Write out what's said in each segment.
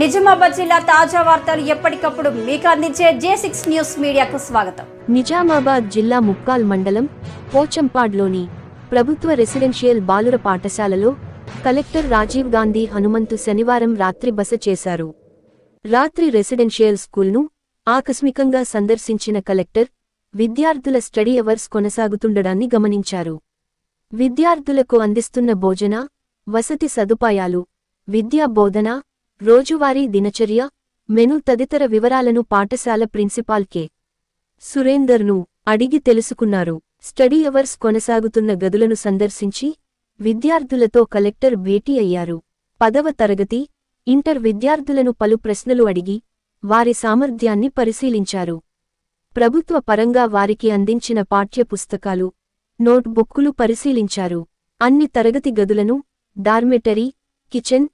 నిజామాబాద్ జిల్లా తాజా వార్తలు ఎప్పటికప్పుడు మీకు అందించే జే సిక్స్ న్యూస్ మీడియాకు స్వాగతం. నిజామాబాద్ జిల్లా ముక్కాల్ మండలం పోచంపాడ్లోని ప్రభుత్వ రెసిడెన్షియల్ బాలుర పాఠశాలలో కలెక్టర్ రాజీవ్ గాంధీ హనుమంతు శనివారం రాత్రి బస చేశారు. రాత్రి రెసిడెన్షియల్ స్కూల్ను ఆకస్మికంగా సందర్శించిన కలెక్టర్ విద్యార్థుల స్టడీ అవర్స్ కొనసాగుతుండడాన్ని గమనించారు. విద్యార్థులకు అందిస్తున్న భోజన వసతి సదుపాయాలు విద్యా బోధన రోజువారీ దినచర్య మెను తదితర వివరాలను పాఠశాల ప్రిన్సిపాల్ కె. సురేందర్ను అడిగి తెలుసుకున్నారు. స్టడీ అవర్స్ కొనసాగుతున్న గదులను సందర్శించి విద్యార్థులతో కలెక్టర్ భేటీ అయ్యారు. పదవ తరగతి ఇంటర్ విద్యార్థులను పలు ప్రశ్నలు అడిగి వారి సామర్థ్యాన్ని పరిశీలించారు. ప్రభుత్వ పరంగా వారికి అందించిన పాఠ్య పుస్తకాలు నోట్బుక్కులు పరిశీలించారు. అన్ని తరగతి గదులను డార్మెటరీ కిచెన్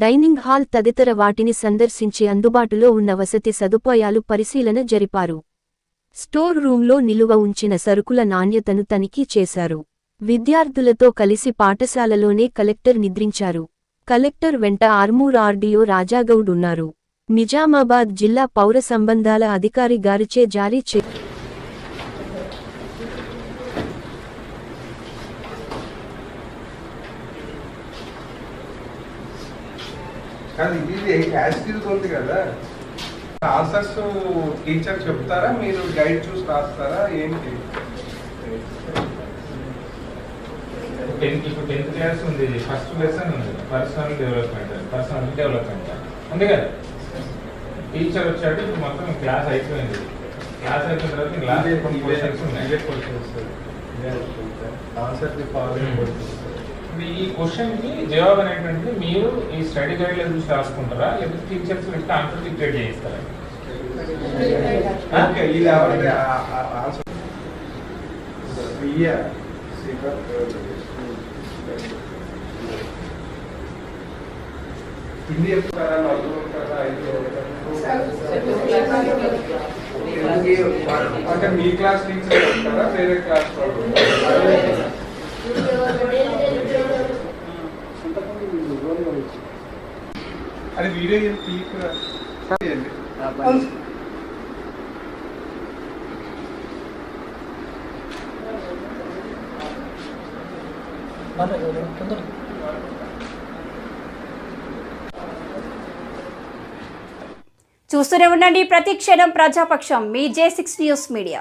డైనింగ్ హాల్ తదితర వాటిని సందర్శించి అందుబాటులో ఉన్న వసతి సదుపాయాలు పరిశీలన జరిపారు. స్టోర్ రూంలో నిలువ ఉంచిన సరుకుల నాణ్యతను తనిఖీ చేశారు. విద్యార్థులతో కలిసి పాఠశాలలోనే కలెక్టర్ నిద్రించారు. కలెక్టర్ వెంట ఆర్మూర్ ఆర్డీఓ రాజాగౌడ్ ఉన్నారు. నిజామాబాద్ జిల్లా పౌర సంబంధాల అధికారి గారిచే జారీ చే కానీ ఇది యాసిటీస్ ఉంది కదా ఆన్సర్స్ టీచర్ చెప్తారా మీరు గైడ్ చూసి రాస్తారా ఏంటి టెన్త్ ఇప్పుడు టెన్త్ క్లాస్ ఉంది ఫస్ట్ లెసన్ ఉంది పర్సనల్ డెవలప్మెంట్ పర్సనల్ డెవలప్మెంట్ ఉంది కదా టీచర్ వచ్చాడు ఇప్పుడు మొత్తం క్లాస్ అయిపోయింది క్లాస్ అయిపోయిన తర్వాత క్లాస్ కొన్ని క్వశ్చన్స్ ఉన్నాయి ఆన్సర్ ఈ క్వశ్చన్కి జవాబు అనేటువంటిది మీరు ఈ స్టడీ గైడ్లో చూసి రాసుకుంటారా? లేకపోతే టీచర్స్ పెట్టి ఆన్సర్ డిక్టేట్ చేయిస్తారా? హిందీ చెప్తారా ఐదు అంటే మీ క్లాస్ టీచర్ ఉంటారా వేరే క్లాస్ వాళ్ళు అది వీడియో ఏం తీయకురా. చూస్తూనే ఉండండి ప్రతి క్షణం ప్రజాపక్షం మీ జే సిక్స్ న్యూస్ మీడియా